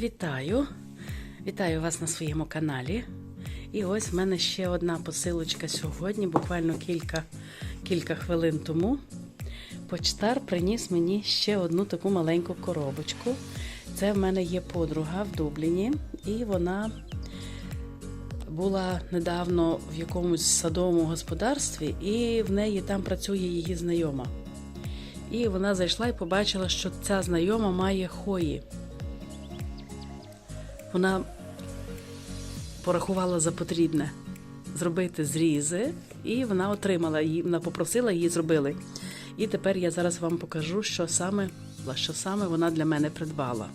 Вітаю! Вітаю вас на своєму каналі. І ось в мене ще одна посилочка сьогодні, буквально кілька, кілька хвилин тому. Почтар приніс мені ще одну таку маленьку коробочку. Це в мене є подруга в Дубліні, і вона була недавно в якомусь садовому господарстві, і в неї там працює її знайома. І вона зайшла і побачила, що ця знайома має хої. Вона порахувала за потрібне зробити зрізи, і вона отримала її, вона попросила її зробили. І тепер я зараз вам покажу, що саме, що саме вона для мене придбала.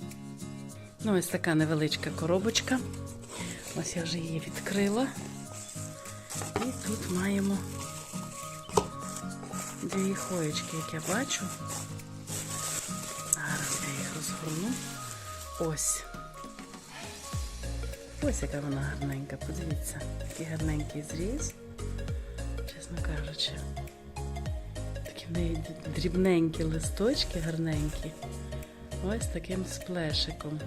Ну, ось така невеличка коробочка. Ось я вже її відкрила. І тут маємо дві хоєчки, як я бачу. Зараз я їх розгорну. Ось. Ось яка вона гарненька, подивіться, який гарненький зріз, чесно кажучи. Такі в неї дрібненькі листочки гарненькі. Ось таким сплешиком.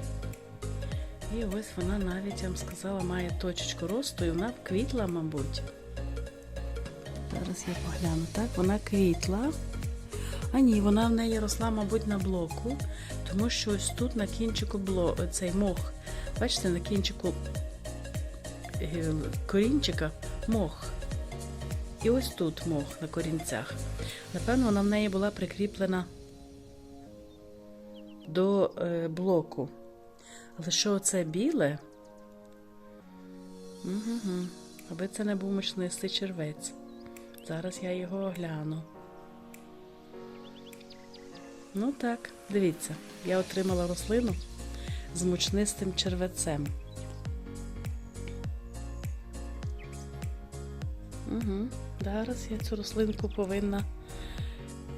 І ось вона навіть, я вам сказала, має точечку росту і вона квітла, мабуть. Зараз я погляну. Так, вона квітла. А ні, вона в неї росла, мабуть, на блоку, тому що ось тут на кінчику бло, цей мох. Бачите, на кінчику е, корінчика мох. І ось тут мох на корінцях. Напевно, вона в неї була прикріплена до е, блоку. Але що це біле? Угу. Аби це не був мучнистий червець. Зараз я його огляну. Ну так, дивіться, я отримала рослину з мучнистим червецем. Угу. Зараз я цю рослинку повинна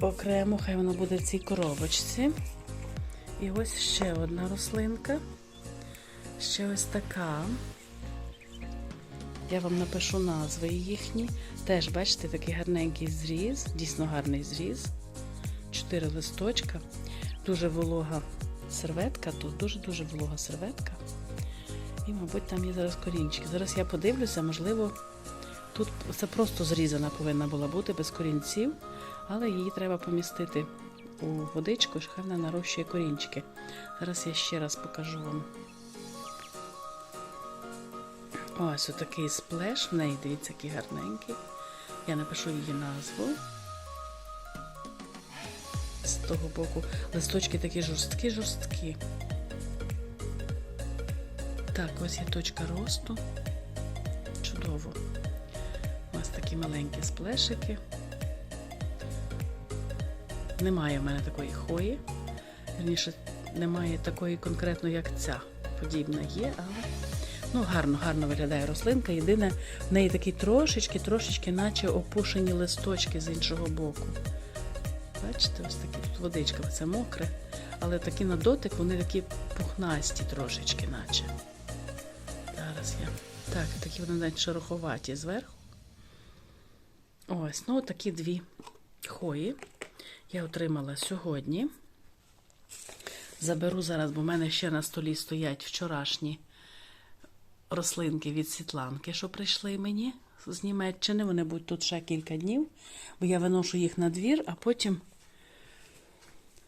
окремо, хай вона буде в цій коробочці. І ось ще одна рослинка. Ще ось така. Я вам напишу назви їхні. Теж, бачите, такий гарненький зріз, дійсно гарний зріз. Чотири листочка. Дуже волога серветка, тут дуже-дуже волога серветка. І, мабуть, там є зараз корінчики. Зараз я подивлюся, можливо, тут це просто зрізана повинна була бути без корінців, але її треба помістити у водичку, що хай вона нарощує корінчики. Зараз я ще раз покажу вам. Ось отакий сплеш в неї, дивіться, який гарненький. Я напишу її назву. З того боку листочки такі жорсткі-жорсткі. Так, ось є точка росту. Чудово. Ось такі маленькі сплешики. Немає в мене такої хої. Вірніше, немає такої конкретно, як ця. Подібна є, але ну, гарно, гарно виглядає рослинка. Єдине, в неї такі трошечки, трошечки, наче опушені листочки з іншого боку. Бачите, ось такі тут водичка, це мокре, але такі на дотик, вони такі пухнасті трошечки, наче. Зараз я. Так, такі вони навіть шероховаті зверху. Ось, ну такі дві хої я отримала сьогодні. Заберу зараз, бо в мене ще на столі стоять вчорашні рослинки від Світланки, що прийшли мені з Німеччини. Вони будуть тут ще кілька днів, бо я виношу їх на двір, а потім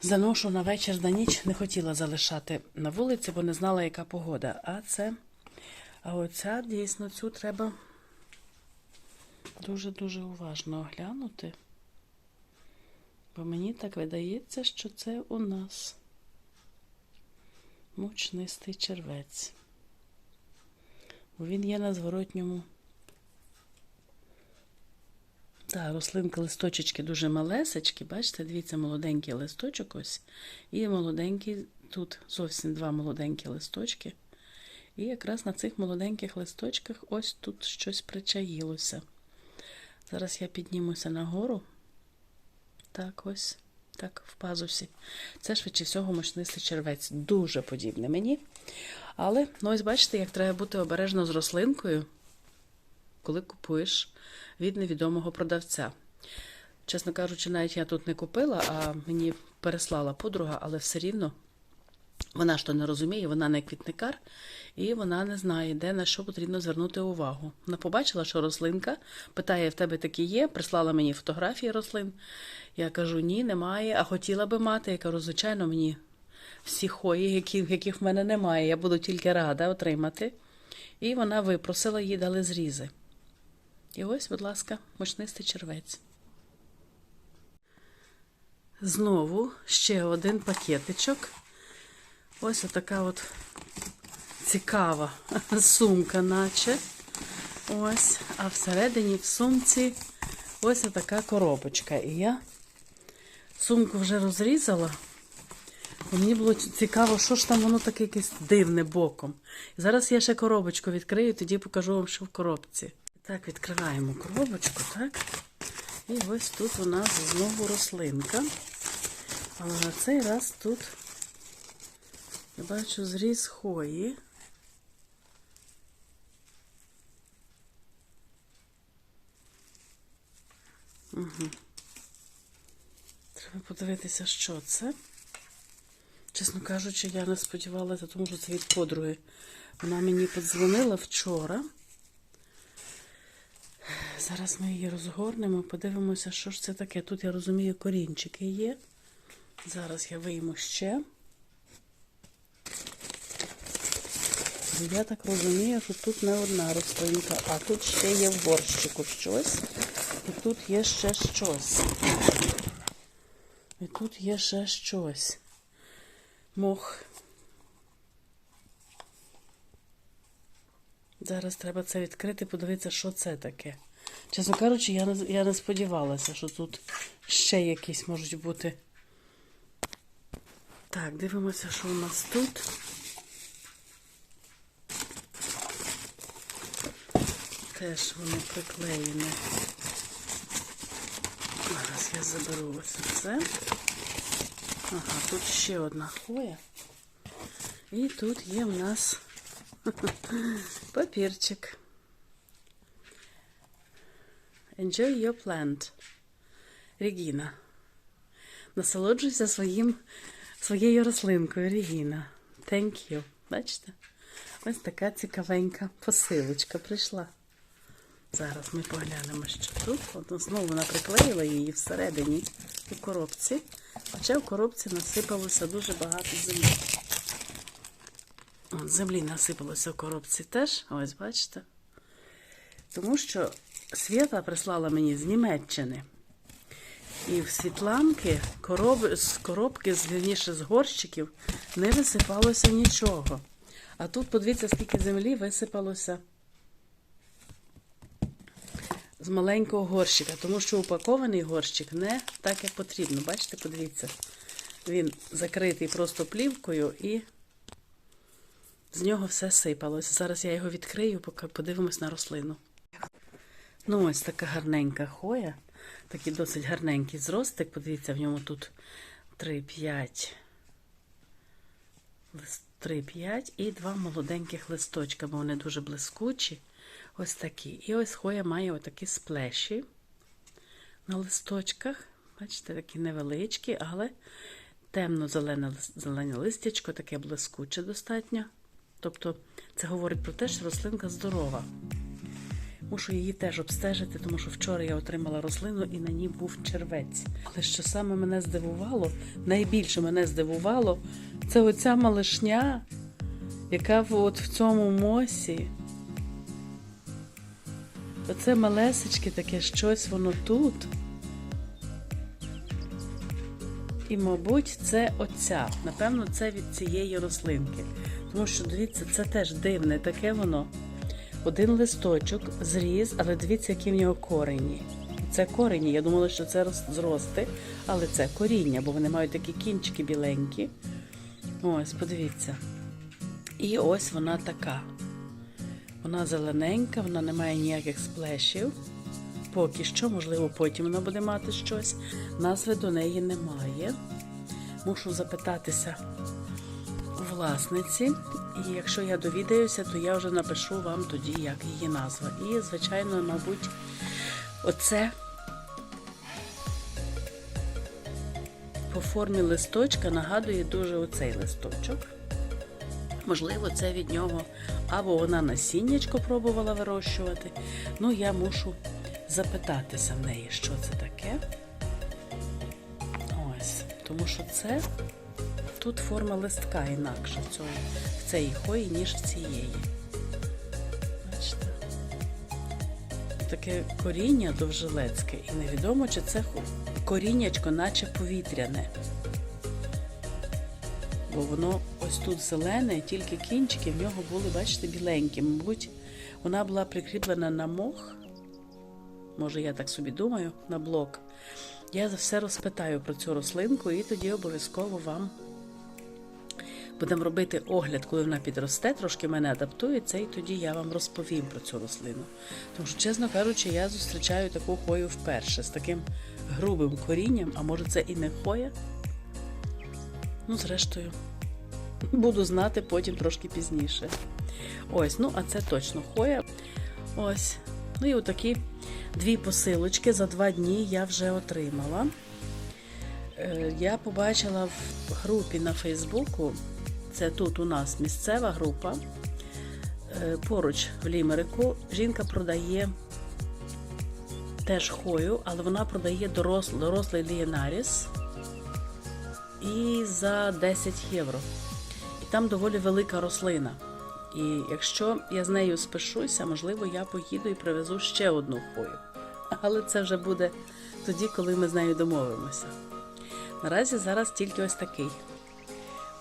заношу на вечір на ніч. Не хотіла залишати на вулиці, бо не знала, яка погода. А це, а оця дійсно цю треба дуже-дуже уважно оглянути. Бо мені так видається, що це у нас мучнистий червець. Бо він є на зворотньому. Так, рослинка листочечки дуже малесечкі, бачите, дивіться, молоденький листочок ось. І молоденький, тут зовсім два молоденькі листочки. І якраз на цих молоденьких листочках ось тут щось причаїлося. Зараз я піднімуся нагору. Так, ось, так, в пазусі. Це швидше всього мощнистий червець. Дуже подібне мені. Але, ну ось бачите, як треба бути обережно з рослинкою, коли купуєш від невідомого продавця. Чесно кажучи, навіть я тут не купила, а мені переслала подруга, але все рівно Вона ж то не розуміє, вона не квітникар, і вона не знає, де на що потрібно звернути увагу. Вона побачила, що рослинка питає, в тебе такі є, прислала мені фотографії рослин. Я кажу, ні, немає, а хотіла би мати. Я кажу, звичайно, мені всі хої, які, яких в мене немає, я буду тільки рада отримати. І вона випросила, їй дали зрізи. І ось, будь ласка, мочнистий червець. Знову ще один пакетичок. Ось така от цікава сумка, наче. Ось, а всередині в сумці ось така коробочка. І я сумку вже розрізала. Мені було цікаво, що ж там воно таке якесь дивне боком. Зараз я ще коробочку відкрию, тоді покажу вам, що в коробці. Так, відкриваємо коробочку, так? І ось тут у нас знову рослинка. Але на цей раз тут я бачу зріз хої. Угу. Треба подивитися, що це. Чесно кажучи, я не сподівалася, тому що це від подруги. Вона мені подзвонила вчора. Зараз ми її розгорнемо, подивимося, що ж це таке. Тут, я розумію, корінчики є. Зараз я вийму ще. Я так розумію, що тут не одна рослинка, а тут ще є в борщику щось. І тут є ще щось. І тут є ще щось. Мох. Зараз треба це відкрити, подивитися, що це таке. Чесно кажучи, я не, я не сподівалася, що тут ще якісь можуть бути. Так, дивимося, що у нас тут. Теж воно приклеєне. Зараз я заберу ось це. Ага, тут ще одна хвоя. І тут є в нас папірчик. Enjoy your plant. Регіна. Насолоджуйся своїм, своєю рослинкою, Регіна. Thank you. Бачите? Ось така цікавенька посилочка прийшла. Зараз ми поглянемо, що тут. От знову вона приклеїла її всередині у коробці. Хоча в коробці насипалося дуже багато землі. От, землі насипалося в коробці теж, ось бачите. Тому що Свята прислала мені з Німеччини. І в світланки короб... з коробки, звірніше з горщиків, не висипалося нічого. А тут, подивіться, скільки землі висипалося з маленького горщика, тому що упакований горщик не так, як потрібно. Бачите, подивіться, він закритий просто плівкою і з нього все сипалося. Зараз я його відкрию, поки подивимось на рослину. Ну, ось така гарненька хоя, такий досить гарненький зростик. Подивіться, в ньому тут 3-5 3-5 і два молоденьких листочка, бо вони дуже блискучі. Ось такі. І ось хоя має отакі сплеші на листочках. Бачите, такі невеличкі, але темно-зелене зелене листячко, таке блискуче достатньо. Тобто, це говорить про те, що рослинка здорова. Мушу її теж обстежити, тому що вчора я отримала рослину і на ній був червець. Але що саме мене здивувало, найбільше мене здивувало, це оця малишня, яка от в цьому мосі. Оце малесечки таке щось воно тут. І, мабуть, це оця. Напевно, це від цієї рослинки. Тому що, дивіться, це теж дивне, таке воно. Один листочок зріз, але дивіться, які в нього корені. Це корені. Я думала, що це зрости, але це коріння, бо вони мають такі кінчики біленькі. Ось, подивіться. І ось вона така. Вона зелененька, вона не має ніяких сплешів. Поки що, можливо, потім вона буде мати щось. Назви до неї немає. Мушу запитатися у власниці. І якщо я довідаюся, то я вже напишу вам тоді, як її назва. І, звичайно, мабуть, оце по формі листочка нагадує дуже оцей листочок. Можливо, це від нього. Або вона насіннячко пробувала вирощувати. Ну, я мушу запитатися в неї, що це таке. Ось, тому що це тут форма листка інакша в, цьому, в цій хої, ніж в цієї. Бачите? Таке коріння довжелецьке, і невідомо, чи це коріннячко, наче повітряне. Бо воно ось тут зелене, тільки кінчики в нього були, бачите, біленькі. Мабуть, вона була прикріплена на мох. Може, я так собі думаю, на блок. Я все розпитаю про цю рослинку і тоді обов'язково вам будемо робити огляд, коли вона підросте, трошки мене адаптується, і тоді я вам розповім про цю рослину. Тому що, чесно кажучи, я зустрічаю таку хою вперше з таким грубим корінням, а може це і не хоя. Ну, зрештою, буду знати потім трошки пізніше. Ось, ну, а це точно хоя. Ось. Ну і отакі дві посилочки за два дні я вже отримала. Е, Я побачила в групі на Фейсбуку, це тут у нас місцева група. е, Поруч в Лімерику жінка продає теж хою, але вона продає дорослий, дорослий лієнаріс і за 10 євро. І там доволі велика рослина. І якщо я з нею спишуся, можливо, я поїду і привезу ще одну хою. Але це вже буде тоді, коли ми з нею домовимося. Наразі зараз тільки ось такий.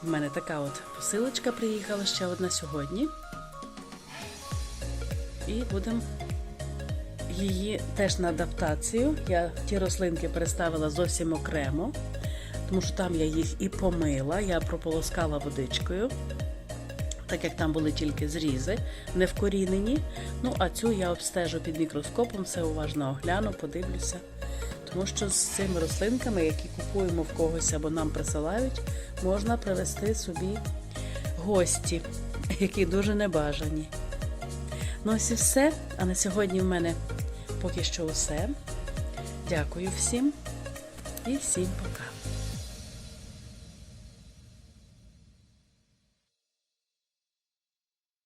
У мене така от посилочка приїхала ще одна сьогодні. І будемо її теж на адаптацію. Я ті рослинки переставила зовсім окремо, тому що там я їх і помила, я прополоскала водичкою, так як там були тільки зрізи, не вкорінені. Ну, а цю я обстежу під мікроскопом, все уважно огляну, подивлюся. Тому що з цими рослинками, які купуємо в когось або нам присилають, можна привезти собі гості, які дуже небажані. Ну ось і все. А на сьогодні в мене поки що усе. Дякую всім і всім пока.